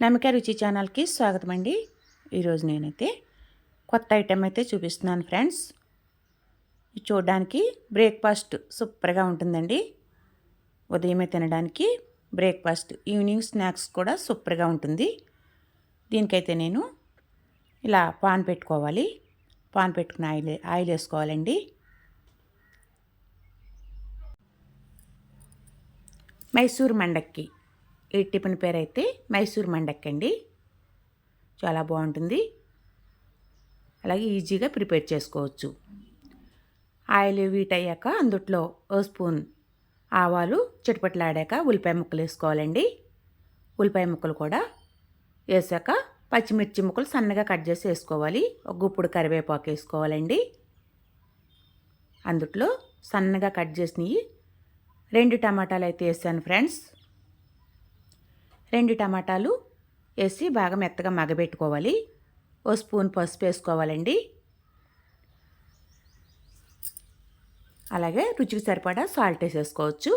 నమ్మక రుచి ఛానల్కి స్వాగతం అండి ఈరోజు నేనైతే కొత్త ఐటెం అయితే చూపిస్తున్నాను ఫ్రెండ్స్. చూడడానికి బ్రేక్ఫాస్ట్ సూపర్గా ఉంటుందండి. ఉదయమే తినడానికి బ్రేక్ఫాస్ట్ ఈవినింగ్ స్నాక్స్ కూడా సూపర్గా ఉంటుంది. దీనికైతే నేను ఇలా పాన్ పెట్టుకోవాలి. పాన్ పెట్టుకుని ఆయిల్ ఆయిల్ వేసుకోవాలండి. మైసూర్ మండక్కి ఈ టిఫిన్ పేరు అయితే మైసూర్ మండక్కండి. అండి చాలా బాగుంటుంది. అలాగే ఈజీగా ప్రిపేర్ చేసుకోవచ్చు. ఆయిల్ వీట్ అయ్యాక అందుట్లో ఓ స్పూన్ ఆవాలు చిటపట్లాడాక ఉల్లిపాయ ముక్కలు వేసుకోవాలండి. ఉల్లిపాయ ముక్కలు కూడా వేసాక పచ్చిమిర్చి ముక్కలు సన్నగా కట్ చేసి వేసుకోవాలి. ఒక గుప్పుడు కరివేపాకు వేసుకోవాలండి. అందుట్లో సన్నగా కట్ చేసినవి రెండు టమాటాలు అయితే వేసాను ఫ్రెండ్స్. రెండు టమాటాలు వేసి బాగా మెత్తగా మగబెట్టుకోవాలి ఓ స్పూన్ పసుపు వేసుకోవాలండి. అలాగే రుచికి సరిపడా సాల్ట్ వేసేసుకోవచ్చు.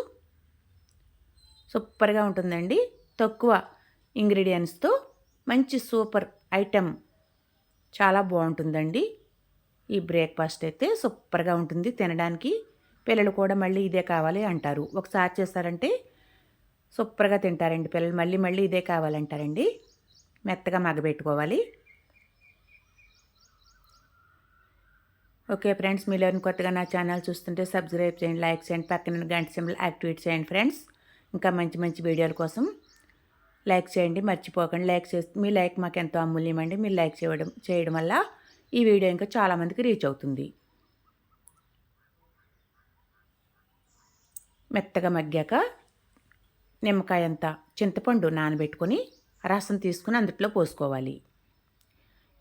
సూపర్గా ఉంటుందండి. తక్కువ ఇంగ్రీడియంట్స్తో మంచి సూపర్ ఐటెం. చాలా బాగుంటుందండి. ఈ బ్రేక్ఫాస్ట్ అయితే సూపర్గా ఉంటుంది తినడానికి. పిల్లలు కూడా మళ్ళీ ఇదే కావాలి అంటారు. ఒకసారి చేస్తారంటే సూపర్గా తింటారండి పిల్లలు. మళ్ళీ మళ్ళీ ఇదే కావాలంటారండి. మెత్తగా మగ్గబెట్టుకోవాలి ఓకే ఫ్రెండ్స్ మీరు కొత్తగా నా ఛానల్ చూస్తుంటే సబ్స్క్రైబ్ చేయండి లైక్ చేయండి పక్కన గంట సింబల్ యాక్టివేట్ చేయండి ఫ్రెండ్స్. ఇంకా మంచి మంచి వీడియోల కోసం లైక్ చేయండి మర్చిపోకండి. లైక్ చేస్తే మీ లైక్ మాకు ఎంతో అమూల్యం అండి. మీరు లైక్ చేయడం చేయడం వల్ల ఈ వీడియో ఇంకా చాలామందికి రీచ్ అవుతుంది. మెత్తగా మగ్గాక నిమ్మకాయ అంత చింతపండు నానబెట్టుకొని రసం తీసుకుని అందుట్లో పోసుకోవాలి.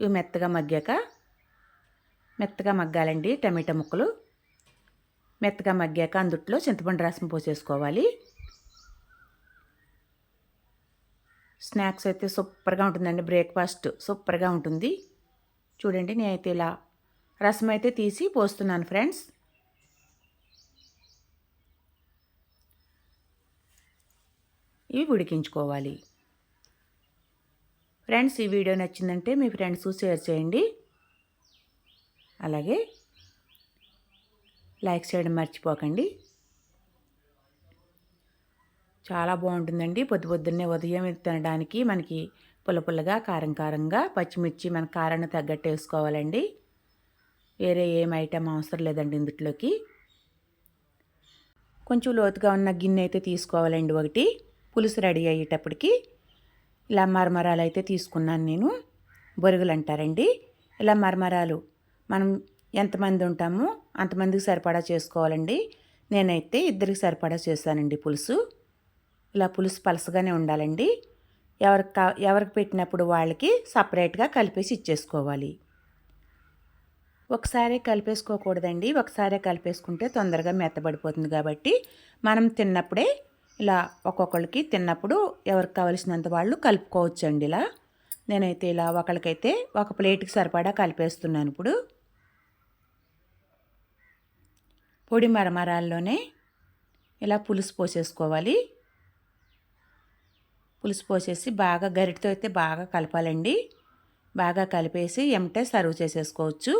ఇవి మెత్తగా మగ్గాక మెత్తగా మగ్గాలండి టమాటా ముక్కలు. మెత్తగా మగ్గాక అందుట్లో చింతపండు రసం పోసేసుకోవాలి. స్నాక్స్ అయితే సూపర్గా ఉంటుందండి బ్రేక్ఫాస్ట్ సూపర్గా ఉంటుంది. చూడండి నేనైతే ఇలా రసం అయితే తీసి పోస్తున్నాను ఫ్రెండ్స్. ఇవి ఉడికించుకోవాలి. ఫ్రెండ్స్ ఈ వీడియో నచ్చిందంటే మీ ఫ్రెండ్స్ షేర్ చేయండి. అలాగే లైక్ చేయడం మర్చిపోకండి. చాలా బాగుంటుందండి. పొద్దు పొద్దున్నే ఉదయం తినడానికి మనకి పుల్ల పుల్లగా కారం కారంగా పచ్చిమిర్చి మన కారాన్ని తగ్గట్టు వేసుకోవాలండి. వేరే ఏం ఐటెం అవసరం లేదండి ఇందులోకి కొంచెం లోతుగా ఉన్న గిన్నె అయితే తీసుకోవాలండి ఒకటి. పులుసు రెడీ అయ్యేటప్పటికి ఇలా మరమరాలు అయితే తీసుకున్నాను నేను. బొరుగులు అంటారండి ఇలా మరమరాలు మనం ఎంతమంది ఉంటామో అంతమందికి సరిపడా చేసుకోవాలండి. నేనైతే ఇద్దరికి సరిపడా చేశానండి పులుసు. ఇలా పులుసు పలసగానే ఉండాలండి. ఎవరికి కా ఎవరికి పెట్టినప్పుడు వాళ్ళకి సపరేట్గా కలిపేసి ఇచ్చేసుకోవాలి. ఒకసారి కలిపేసుకోకూడదండి. ఒకసారి కలిపేసుకుంటే తొందరగా మెత్తబడిపోతుంది కాబట్టి మనం తిన్నప్పుడే ఇలా ఒక్కొక్కరికి తిన్నప్పుడు ఎవరికి కావలసినంత వాళ్ళు కలుపుకోవచ్చండి ఇలా. నేనైతే ఇలా ఒకరికైతే ఒక ప్లేట్కి సరిపడా కలిపేస్తున్నాను ఇప్పుడు. పొడి మరమరాల్లోనే ఇలా పులుసు పోసేసుకోవాలి. పులుసు పోసేసి బాగా గరిటతో అయితే బాగా కలపాలండి. బాగా కలిపేసి ఎమటే సర్వ్ చేసేసుకోవచ్చు.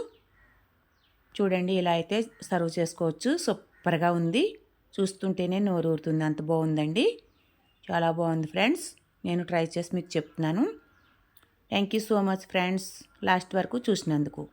చూడండి ఇలా అయితే సర్వ్ చేసుకోవచ్చు. సూపర్గా ఉంది. చూస్తుంటేనే నోరు ఊరుతుంది అంత బాగుందండి. చాలా బాగుంది ఫ్రెండ్స్. నేను ట్రై చేసి మీకు చెప్తున్నాను. Thank you so much friends. Last వరకు చూసినందుకు.